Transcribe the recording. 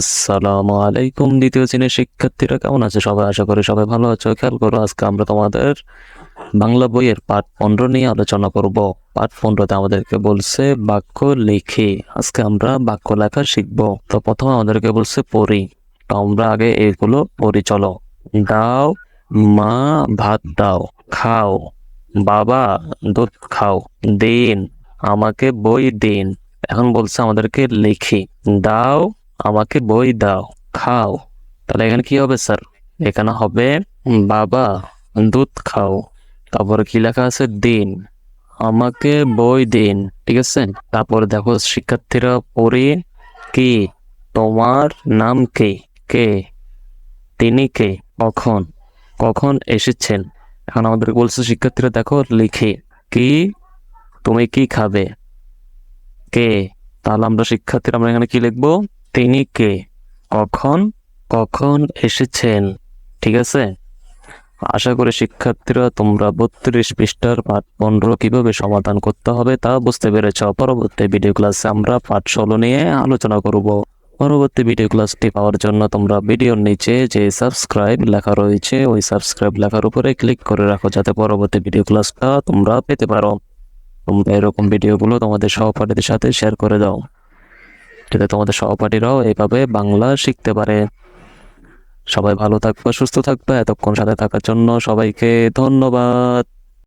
আসসালামু আলাইকুম দ্বিতীয় শ্রেণির শিক্ষার্থীরা, কেমন আছে? সবাই আশা করি সবাই ভালো আছো। খেয়াল করো, আজকে আমরা তোমাদের বাংলা বইয়ের পাঠ পনেরো নিয়ে আলোচনা করব। পাঠ পনেরোতে আমাদেরকে বলছে বাক্য লিখে। আজকে আমরা বাক্য লেখা শিখব। তো প্রথমে আমাদেরকে বলছে পড়ি। তো আমরা আগে এগুলো পড়ি, চলো। দাও, মা, ভাত দাও, খাও। বাবা, দুধ খাও। দিন, আমাকে বই দিন। এখন বলছে আমাদেরকে লিখি। দাও আমাকে বই দাও, খাও। তাহলে এখানে কি হবে, স্যার? এখানে হবে, বাবা, দুধ খাও। তারপরে কি লেখা আছে? দিন। আমাকে বই দিন, ঠিক আছে? তারপরে দেখো, শিক্ষার্থীরা পড়ে কি? তোমার নাম কে? কে? তিনি কে? কখন? কখন এসেছেন? এখন আমাদের বলছে, শিক্ষার্থীরা দেখো, লিখে কি? তুমি কি খাবে? কে? তাহলে আমরা শিক্ষার্থীরা আমরা এখানে কি লিখব? তিনি কে? কখন? কখন এসেছেন? ঠিক আছে? আশা করি শিক্ষার্থীরা তোমরা বত্রিশ পৃষ্ঠার পাঠ পনেরো কীভাবে সমাধান করতে হবে তা বুঝতে পেরেছ। পরবর্তী ভিডিও ক্লাসে আমরা পাঠ ষোলো নিয়ে আলোচনা করব। পরবর্তী ভিডিও ক্লাসটি পাওয়ার জন্য তোমরা ভিডিওর নিচে যে সাবস্ক্রাইব লেখা রয়েছে, ওই সাবস্ক্রাইব লেখার উপরে ক্লিক করে রাখো যাতে পরবর্তী ভিডিও ক্লাসটা তোমরা পেতে পারো। তোমরা এরকম ভিডিওগুলো তোমাদের সহপাঠীদের সাথে শেয়ার করে দাও। যাতে তোমাদের সহপাঠীরাও এভাবে বাংলা শিখতে পারে। সবাই ভালো থাকবে, সুস্থ থাকবে, এতক্ষণ সাথে থাকার জন্য সবাইকে ধন্যবাদ।